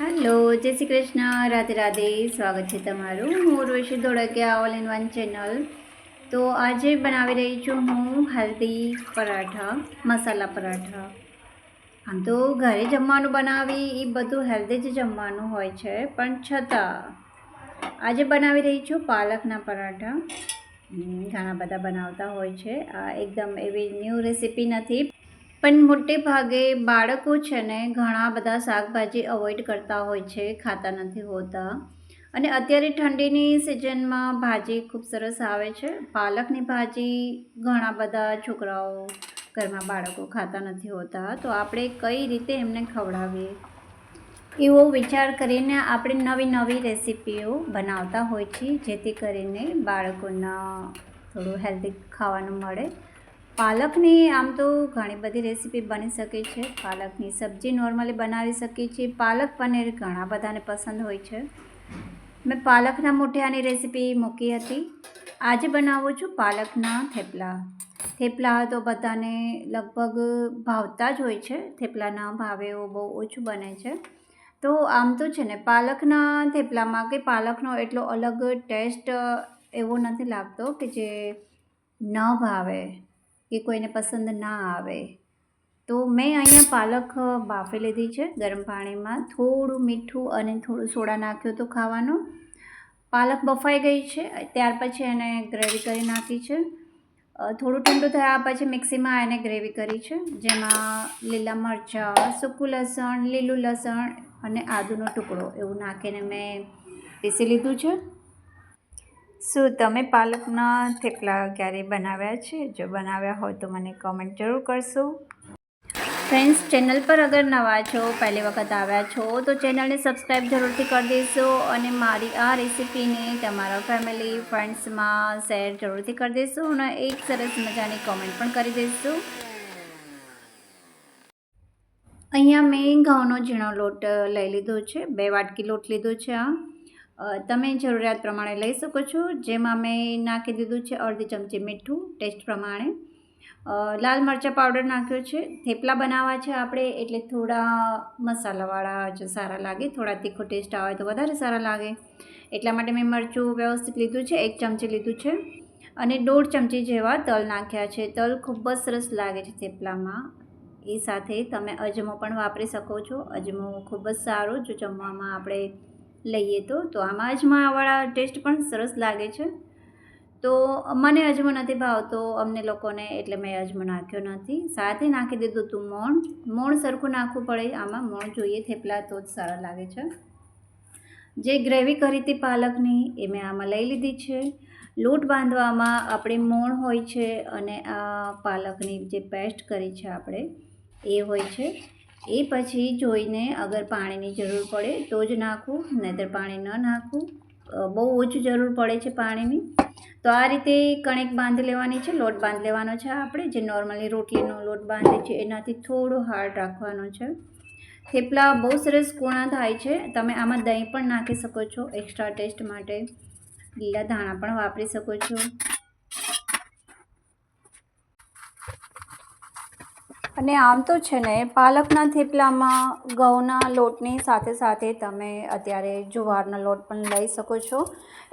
Hello જય શ્રી કૃષ્ણ. રાધે રાધે. સ્વાગત છે તમારું. હું Urvashi Dholakia all in one channel તો આજે બનાવી રહી છું હું હલ્દી પરાઠા, મસાલા પરાઠા. આમ તો ઘરે જમવાનું બનાવી, એ બધું હેલ્ધી જ જમવાનું હોય છે. પણ છતાં, આજે બનાવી રહી છું પાલકના પરાઠા. ઘણા બધા બનાવતા હોય છે. આ એકદમ એવી ન્યૂ રેસીપી નથી. પણ મોટે ભાગે બાળકો છે ને ઘણા બધા શાકભાજી અવોઇડ કરતા હોય છે, ખાતા નથી હોતા. અને અત્યારે ઠંડીની સિઝનમાં ભાજી ખૂબ સરસ આવે છે. પાલકની ભાજી ઘણા બધા છોકરાઓ ઘરમાં બાળકો ખાતા નથી હોતા. તો આપણે કઈ રીતે એમને ખવડાવીએ? એવો વિચાર કરીને આપણે નવી નવી રેસીપીઓ બનાવતા હોય છીએ, જેથી કરીને બાળકોના થોડું હેલ્ધી ખાવાનું મળે. પાલકની આમ તો ઘણી બધી રેસીપી બની શકે છે. પાલકની સબ્જી નોર્મલી બનાવી શકીએ છીએ. પાલક પનીર ઘણા બધાને પસંદ હોય છે. મેં પાલકના મોઠિયાની રેસીપી મૂકી હતી. આજે બનાવું છું પાલકના થેપલા. થેપલા તો બધાને લગભગ ભાવતા જ હોય છે. થેપલાના ભાવે એવું બહુ ઓછું બને છે. તો આમ તો છે ને, પાલકના થેપલામાં કે પાલકનો એટલો અલગ ટેસ્ટ એવો નથી લાગતો કે જે ન ભાવે. કે કોઈને પસંદ ના આવે. તો મેં અહીંયા પાલક બાફી લીધી છે ગરમ પાણીમાં. થોડું મીઠું અને થોડું સોડા નાખ્યું તો ખાવાનું. પાલક બફાઈ ગઈ છે, ત્યાર પછી એને ગ્રેવી કરી નાખી છે. થોડું ઠંડુ થયા પછી મિક્સીમાં એને ગ્રેવી કરી છે, જેમાં લીલા મરચાં, સૂકું લસણ, લીલું લસણ અને આદુનો ટુકડો એવું નાખીને મેં પીસી લીધું છે. શું તમે પાલકના થેપલા ક્યારેય બનાવ્યા છે? જો બનાવ્યા હોય તો મને કમેન્ટ જરૂર કરશો. ફ્રેન્ડ્સ, ચેનલ પર અગર નવા છો, પહેલી વખત આવ્યા છો, તો ચેનલને સબસ્ક્રાઈબ જરૂરથી કરી દેશો અને મારી આ રેસિપીને તમારા ફેમિલી ફ્રેન્ડ્સમાં શેર જરૂરથી કરી દેશો અને એક સરસ મજાની કોમેન્ટ પણ કરી દેશો. અહીંયા મેં ઘઉંનો ઝીણો લોટ લઈ લીધો છે. બે વાટકી લોટ લીધો છે આ. તમે જરૂરિયાત પ્રમાણે લઈ શકો છો. જેમાં મેં નાખી દીધું છે અડધી ચમચી મીઠું, ટેસ્ટ પ્રમાણે. લાલ મરચાં પાવડર નાખ્યો છે. થેપલા બનાવવા છે આપણે, એટલે થોડા મસાલાવાળા જો સારા લાગે. થોડા તીખો ટેસ્ટ આવે તો વધારે સારા લાગે. એટલા માટે મેં મરચું વ્યવસ્થિત લીધું છે. એક ચમચી લીધું છે. અને દોઢ ચમચી જેવા તલ નાખ્યા છે. તલ ખૂબ જ સરસ લાગે છે થેપલામાં. એ સાથે તમે અજમો પણ વાપરી શકો છો. અજમો ખૂબ જ સારો જો જમવામાં આપણે લઈએ તો. તો આમાં અજમાવાળા ટેસ્ટ પણ સરસ લાગે છે. તો મને અજમો નથી ભાવતો. અમને લોકોને એટલે મેં અજમો નાખ્યો નથી. સાથે નાખી દીધું હતું મોણ. મોણ સરખું નાખવું પડે. આમાં મોણ જોઈએ, થેપલા તો જ સારા લાગે છે. જે ગ્રેવી કરી હતી પાલકની, એ મેં આમાં લઈ લીધી છે. લોટ બાંધવામાં આપણે મોણ હોય છે અને આ પાલકની જે પેસ્ટ કરી છે આપણે, એ હોય છે. એ પછી જોઈને અગર પાણીની જરૂર પડે તો જ નાખવું નહીંતર પાણી ન નાખવું બહુ ઓછું જરૂર પડે છે પાણીની. તો આ રીતે કણેક બાંધી લેવાની છે, લોટ બાંધી લેવાનો છે આપણે, જે નોર્મલી રોટલીનો લોટ બાંધે છે એનાથી થોડો હાર્ડ રાખવાનો છે. થેપલા બહુ સરસ કૂણા થાય છે, તમે આમાં દહીં પણ નાખી શકો છો, એક્સ્ટ્રા ટેસ્ટ માટે. લીલા ધાણા પણ વાપરી શકો છો. અને આમ તો છે ને, પાલકના થેપલામાં ઘઉંના લોટની સાથે સાથે તમે અત્યારે જુવારનો લોટ પણ લઈ શકો છો.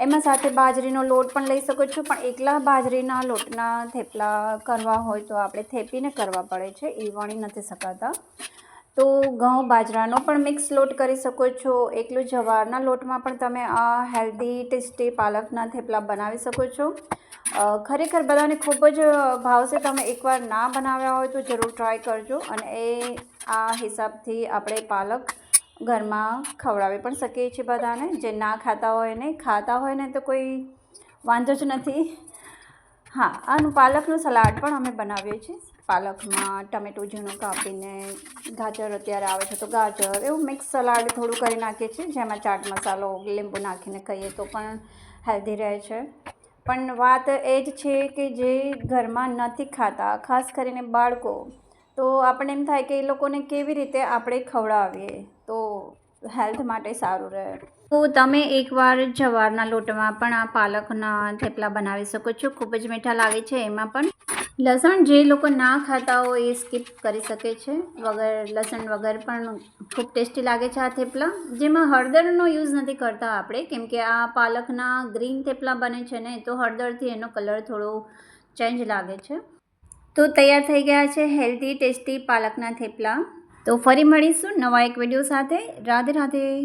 એમાં સાથે બાજરીનો લોટ પણ લઈ શકો છો, પણ એકલા બાજરીના લોટના થેપલા કરવા હોય તો આપણે થેપીને કરવા પડે છે, એ વણી નથી શકાતા. તો ઘઉં બાજરાનો પણ મિક્સ લોટ કરી શકો છો, એકલું જવારના લોટમાં પણ તમે આ હેલ્ધી ટેસ્ટી પાલકના થેપલા બનાવી શકો છો. ખરેખર બધાને ખૂબ જ ભાવશે તમે એકવાર ના બનાવ્યા હોય તો જરૂર ટ્રાય કરજો અને એ, આ હિસાબથી આપણે પાલક ઘરમાં ખવડાવી પણ શકીએ છીએ બધાને. જે ના ખાતા હોય ને ખાતા હોય ને તો કોઈ વાંધો જ નથી. હા, આનું પાલકનું સલાડ પણ અમે બનાવીએ છીએ. પાલકમાં ટમેટું, ઝીણું કાપીને ગાજર અત્યારે આવે છે તો ગાજર, એવું મિક્સ સલાડ થોડું કરી નાખીએ છીએ. જેમાં ચાટ મસાલો, લીંબુ નાખીને ખાઈએ તો પણ હેલ્ધી રહે છે. પણ વાત એ જ છે કે જે ઘરમાં નથી ખાતા, ખાસ કરીને બાળકો, તો આપણને એમ થાય કે એ લોકોને કેવી રીતે આપણે ખવડાવીએ? તો હેલ્થ માટે સારું રહે. તો તમે એકવાર જવારના લોટમાં પણ આ પાલકના થેપલા બનાવી શકો છો. ખૂબ જ મીઠા લાગે છે એમાં પણ. લસણ જે લોકો ના ખાતા હોય એ સ્કીપ કરી શકે છે. વગર, લસણ વગર પણ ખૂબ ટેસ્ટી લાગે છે આ થેપલા. જેમાં હળદરનો યુઝ નથી કરતા આપણે. કેમ કે આ પાલકના ગ્રીન થેપલા બને છે ને, તો હળદરથી એનો કલર થોડો ચેન્જ લાગે છે. તો તૈયાર થઈ ગયા છે હેલ્ધી ટેસ્ટી પાલકના થેપલા. તો ફરી મળીશું નવા એક વીડિયો સાથે. રાધે રાધે.